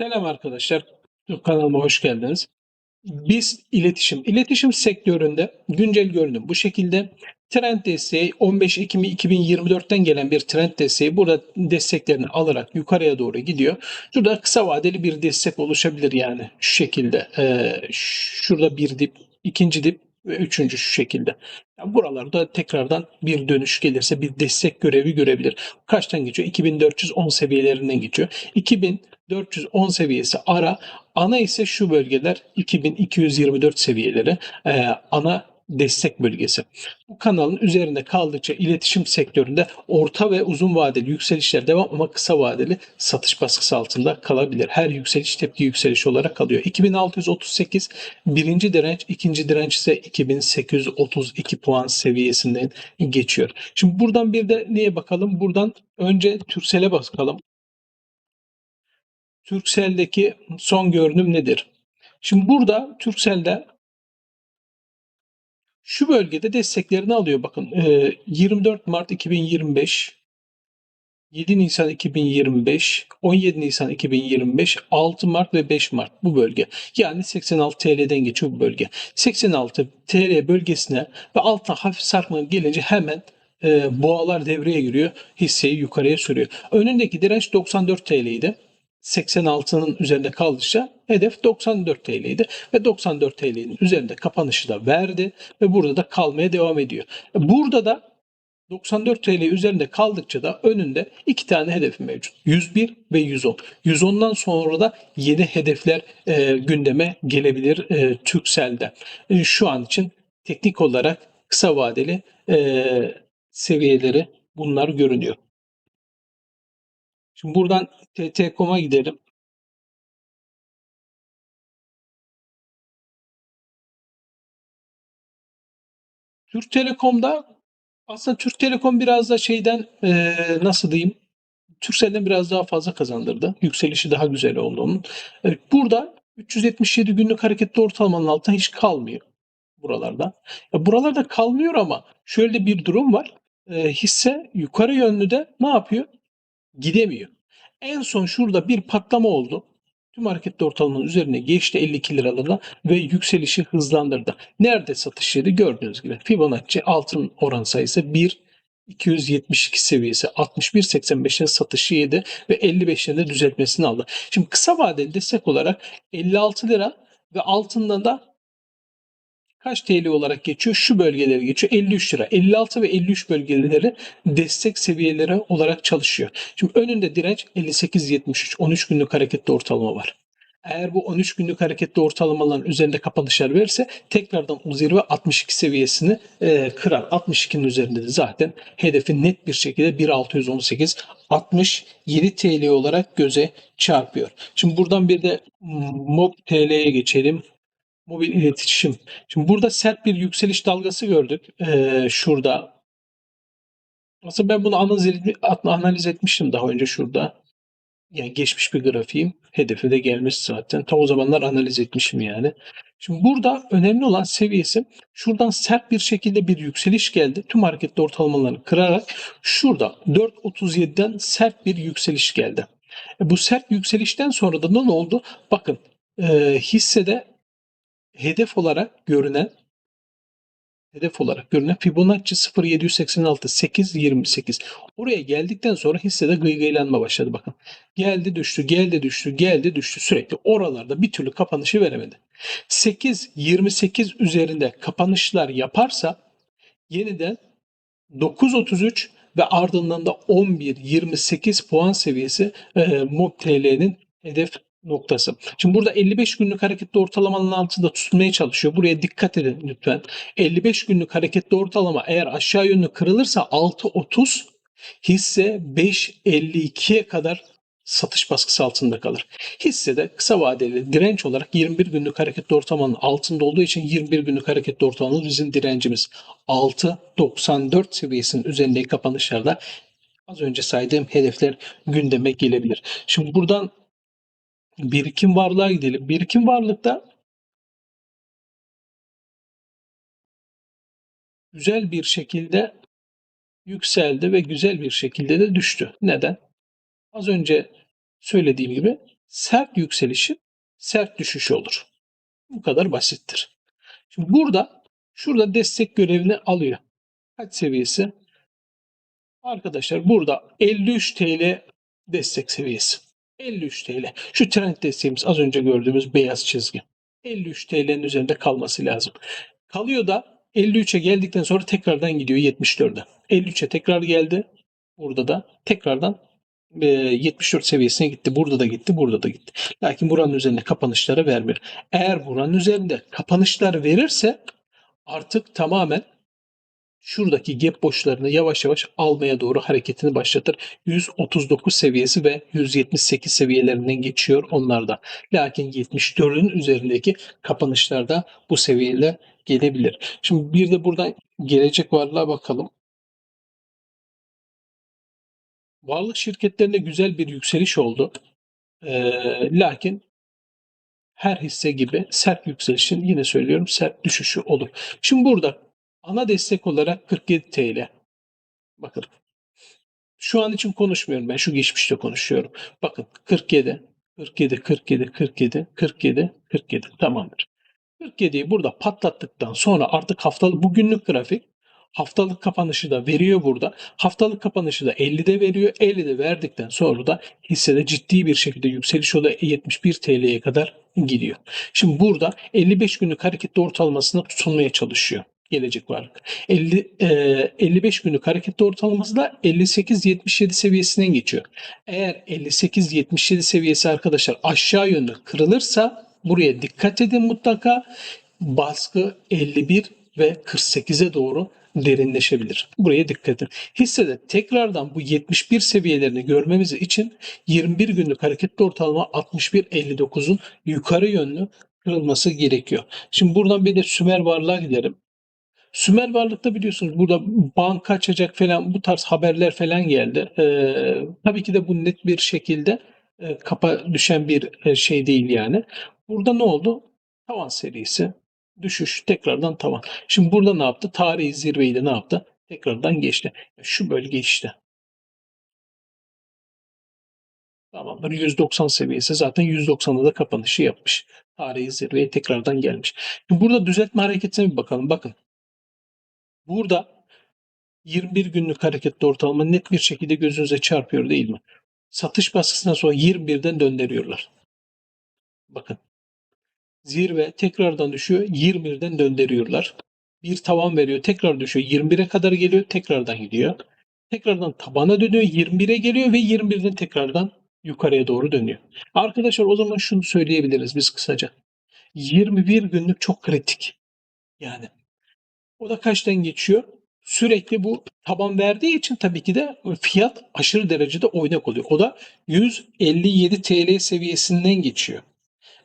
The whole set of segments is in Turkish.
Selam arkadaşlar. Kanalıma hoş geldiniz. Biz iletişim, iletişim sektöründe güncel görünüm bu şekilde. Trend desteği 15 Ekim 2024'ten gelen bir trend desteği burada desteklerini alarak yukarıya doğru gidiyor. Şurada kısa vadeli bir destek oluşabilir yani şu şekilde. Ee, şurada bir dip, ikinci dip ve üçüncü şu şekilde. Yani buralarda tekrardan bir dönüş gelirse bir destek görevi görebilir. Kaçtan geçiyor? 2410 seviyelerinden geçiyor. 2410 seviyesi ara. Ana ise şu bölgeler 2224 seviyeleri. Ee, ana destek bölgesi. Bu kanalın üzerinde kaldıkça iletişim sektöründe orta ve uzun vadeli yükselişler devam ama kısa vadeli satış baskısı altında kalabilir. Her yükseliş tepki yükseliş olarak kalıyor. 2638 birinci direnç, ikinci direnç ise 2832 puan seviyesinden geçiyor. Şimdi buradan bir de neye bakalım? Buradan önce Türksel'e bakalım. Türksel'deki son görünüm nedir? Şimdi burada Türksel'de şu bölgede desteklerini alıyor. Bakın 24 Mart 2025, 7 Nisan 2025, 17 Nisan 2025, 6 Mart ve 5 Mart bu bölge. Yani 86 TL'den geçiyor bu bölge. 86 TL bölgesine ve altına hafif sarkma gelince hemen e, boğalar devreye giriyor. Hisseyi yukarıya sürüyor. Önündeki direnç 94 TL idi. 86'nın üzerinde kaldıkça hedef 94 TL'ydi ve 94 TL'nin üzerinde kapanışı da verdi ve burada da kalmaya devam ediyor. Burada da 94 TL üzerinde kaldıkça da önünde iki tane hedefi mevcut. 101 ve 110. 110'dan sonra da yeni hedefler e, gündeme gelebilir e, Türksel'de. E, şu an için teknik olarak kısa vadeli e, seviyeleri bunlar görünüyor. Şimdi buradan TT.com'a gidelim. Türk Telekom'da aslında Türk Telekom biraz da şeyden e, nasıl diyeyim Türkcell'den biraz daha fazla kazandırdı. Yükselişi daha güzel oldu onun. Evet, burada 377 günlük hareketli ortalamanın altında hiç kalmıyor buralarda. Ya buralarda kalmıyor ama şöyle bir durum var. E, hisse yukarı yönlü de ne yapıyor? Gidemiyor. En son şurada bir patlama oldu. Tüm hareketli ortalamanın üzerine geçti 52 liralarla ve yükselişi hızlandırdı. Nerede satış yedi gördüğünüz gibi Fibonacci altın oran sayısı 1 272 seviyesi 61.85'in satışı yedi ve 55'lerinde düzeltmesini aldı. Şimdi kısa vadeli destek olarak 56 lira ve altından da kaç TL olarak geçiyor? Şu bölgeleri geçiyor. 53 lira. 56 ve 53 bölgeleri destek seviyeleri olarak çalışıyor. Şimdi önünde direnç 58.73. 13 günlük hareketli ortalama var. Eğer bu 13 günlük hareketli ortalamaların üzerinde kapanışlar verirse tekrardan o zirve 62 seviyesini e, kırar. 62'nin üzerinde de zaten hedefi net bir şekilde 1.618 67 TL olarak göze çarpıyor. Şimdi buradan bir de MOB TL'ye geçelim mobil iletişim. Şimdi burada sert bir yükseliş dalgası gördük. Ee, şurada. Aslında ben bunu analiz, analiz etmiştim daha önce şurada. Yani geçmiş bir grafiğim. Hedefi de gelmiş zaten. Ta o zamanlar analiz etmişim yani. Şimdi burada önemli olan seviyesi şuradan sert bir şekilde bir yükseliş geldi. Tüm hareketli ortalamalarını kırarak şurada 4.37'den sert bir yükseliş geldi. E bu sert yükselişten sonra da ne oldu? Bakın e, hissede hedef olarak görünen hedef olarak görünen Fibonacci 0786 828. Oraya geldikten sonra hissede gıygıylanma başladı bakın. Geldi düştü, geldi düştü, geldi düştü sürekli. Oralarda bir türlü kapanışı veremedi. 8.28 üzerinde kapanışlar yaparsa yeniden 9.33 ve ardından da 11.28 puan seviyesi e, TL'nin hedef noktası. Şimdi burada 55 günlük hareketli ortalamanın altında tutmaya çalışıyor. Buraya dikkat edin lütfen. 55 günlük hareketli ortalama eğer aşağı yönlü kırılırsa 6.30 hisse 5.52'ye kadar satış baskısı altında kalır. Hisse de kısa vadeli direnç olarak 21 günlük hareketli ortalamanın altında olduğu için 21 günlük hareketli ortalamanın bizim direncimiz 6.94 seviyesinin üzerindeki kapanışlarda az önce saydığım hedefler gündeme gelebilir. Şimdi buradan birikim varlığa gidelim. Birikim varlıkta güzel bir şekilde yükseldi ve güzel bir şekilde de düştü. Neden? Az önce söylediğim gibi Sert yükselişi sert düşüşü olur. Bu kadar basittir. Şimdi burada şurada destek görevini alıyor. Kaç seviyesi? Arkadaşlar burada 53 TL destek seviyesi. 53 TL. Şu trend desteğimiz az önce gördüğümüz beyaz çizgi. 53 TL'nin üzerinde kalması lazım. Kalıyor da 53'e geldikten sonra tekrardan gidiyor 74'e. 53'e tekrar geldi. Burada da tekrardan e, 74 seviyesine gitti. Burada da gitti, burada da gitti. Lakin buranın üzerinde kapanışları vermiyor. Eğer buranın üzerinde kapanışlar verirse artık tamamen şuradaki gap boşlarını yavaş yavaş almaya doğru hareketini başlatır. 139 seviyesi ve 178 seviyelerinden geçiyor onlarda. Lakin 74'ün üzerindeki kapanışlarda bu seviyeyle gelebilir. Şimdi bir de buradan gelecek varlığa bakalım. Varlık şirketlerinde güzel bir yükseliş oldu. Ee, lakin her hisse gibi sert yükselişin yine söylüyorum sert düşüşü olur. Şimdi burada ana destek olarak 47 TL. Bakın şu an için konuşmuyorum ben şu geçmişte konuşuyorum. Bakın 47, 47, 47, 47, 47, 47 tamamdır. 47'yi burada patlattıktan sonra artık haftalık bugünlük grafik haftalık kapanışı da veriyor burada. Haftalık kapanışı da 50'de veriyor. 50'de verdikten sonra da hissede ciddi bir şekilde yükseliş oluyor. 71 TL'ye kadar gidiyor. Şimdi burada 55 günlük hareketli ortalamasına tutunmaya çalışıyor gelecek varlık. 50, e, 55 günlük hareketli ortalaması da 58-77 seviyesinden geçiyor. Eğer 58-77 seviyesi arkadaşlar aşağı yönlü kırılırsa buraya dikkat edin mutlaka. Baskı 51 ve 48'e doğru derinleşebilir. Buraya dikkat edin. Hissede tekrardan bu 71 seviyelerini görmemiz için 21 günlük hareketli ortalama 61.59'un yukarı yönlü kırılması gerekiyor. Şimdi buradan bir de Sümer varlığa gidelim. Sümer varlıkta biliyorsunuz burada banka açacak falan bu tarz haberler falan geldi. Ee, tabii ki de bu net bir şekilde e, kapa düşen bir e, şey değil yani. Burada ne oldu? Tavan serisi düşüş tekrardan tavan. Şimdi burada ne yaptı? Tarihi zirveyi de ne yaptı? Tekrardan geçti. Şu bölge işte. Tamamdır. 190 seviyesi zaten 190'da da kapanışı yapmış. Tarihi zirveye tekrardan gelmiş. Şimdi burada düzeltme hareketine bir bakalım. Bakın. Burada 21 günlük hareketli ortalama net bir şekilde gözünüze çarpıyor değil mi? Satış baskısından sonra 21'den döndürüyorlar. Bakın. Zirve tekrardan düşüyor. 21'den döndürüyorlar. Bir tavan veriyor. Tekrar düşüyor. 21'e kadar geliyor. Tekrardan gidiyor. Tekrardan tabana dönüyor. 21'e geliyor ve 21'den tekrardan yukarıya doğru dönüyor. Arkadaşlar o zaman şunu söyleyebiliriz biz kısaca. 21 günlük çok kritik. Yani o da kaçtan geçiyor? Sürekli bu taban verdiği için tabii ki de fiyat aşırı derecede oynak oluyor. O da 157 TL seviyesinden geçiyor.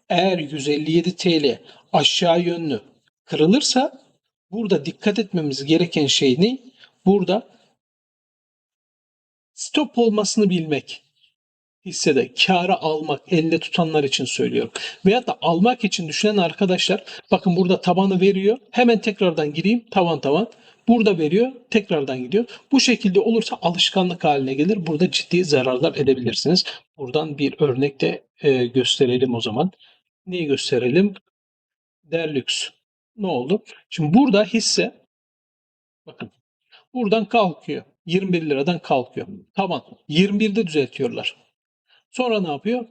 Eğer 157 TL aşağı yönlü kırılırsa burada dikkat etmemiz gereken şey ne? Burada stop olmasını bilmek hissede kârı almak, elde tutanlar için söylüyorum. Veyahut da almak için düşünen arkadaşlar bakın burada tabanı veriyor. Hemen tekrardan gireyim tavan tavan. Burada veriyor tekrardan gidiyor. Bu şekilde olursa alışkanlık haline gelir. Burada ciddi zararlar edebilirsiniz. Buradan bir örnek de e, gösterelim o zaman. Neyi gösterelim? Derlüks. Ne oldu? Şimdi burada hisse bakın buradan kalkıyor. 21 liradan kalkıyor. Tamam. 21'de düzeltiyorlar. Sonra ne yapıyor?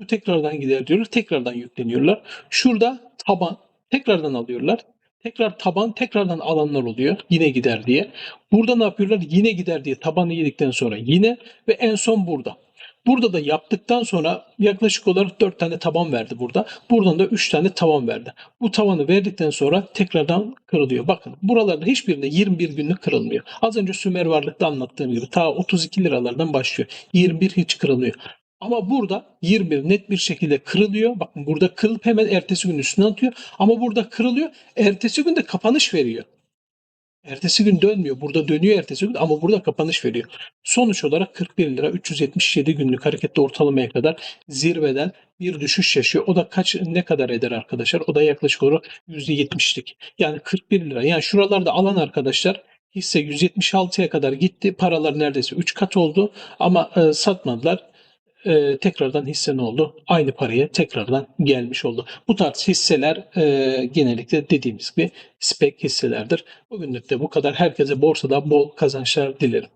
Bu tekrardan gider diyorlar. Tekrardan yükleniyorlar. Şurada taban tekrardan alıyorlar. Tekrar taban tekrardan alanlar oluyor. Yine gider diye. Burada ne yapıyorlar? Yine gider diye tabanı yedikten sonra yine ve en son burada. Burada da yaptıktan sonra yaklaşık olarak 4 tane taban verdi burada. Buradan da 3 tane tavan verdi. Bu tavanı verdikten sonra tekrardan kırılıyor. Bakın buralarda hiçbirinde 21 günlük kırılmıyor. Az önce Sümer Varlık'ta anlattığım gibi ta 32 liralardan başlıyor. 21 hiç kırılmıyor. Ama burada 21 net bir şekilde kırılıyor. Bakın burada kırılıp hemen ertesi gün üstüne atıyor. Ama burada kırılıyor. Ertesi gün de kapanış veriyor. Ertesi gün dönmüyor. Burada dönüyor ertesi gün ama burada kapanış veriyor. Sonuç olarak 41 lira 377 günlük hareketli ortalamaya kadar zirveden bir düşüş yaşıyor. O da kaç ne kadar eder arkadaşlar? O da yaklaşık olarak %70'lik. Yani 41 lira. Yani şuralarda alan arkadaşlar hisse 176'ya kadar gitti. Paralar neredeyse 3 kat oldu ama e, satmadılar. E, tekrardan hisse ne oldu? Aynı paraya tekrardan gelmiş oldu. Bu tarz hisseler e, genellikle dediğimiz gibi spek hisselerdir. Bugünlük de bu kadar. Herkese borsada bol kazançlar dilerim.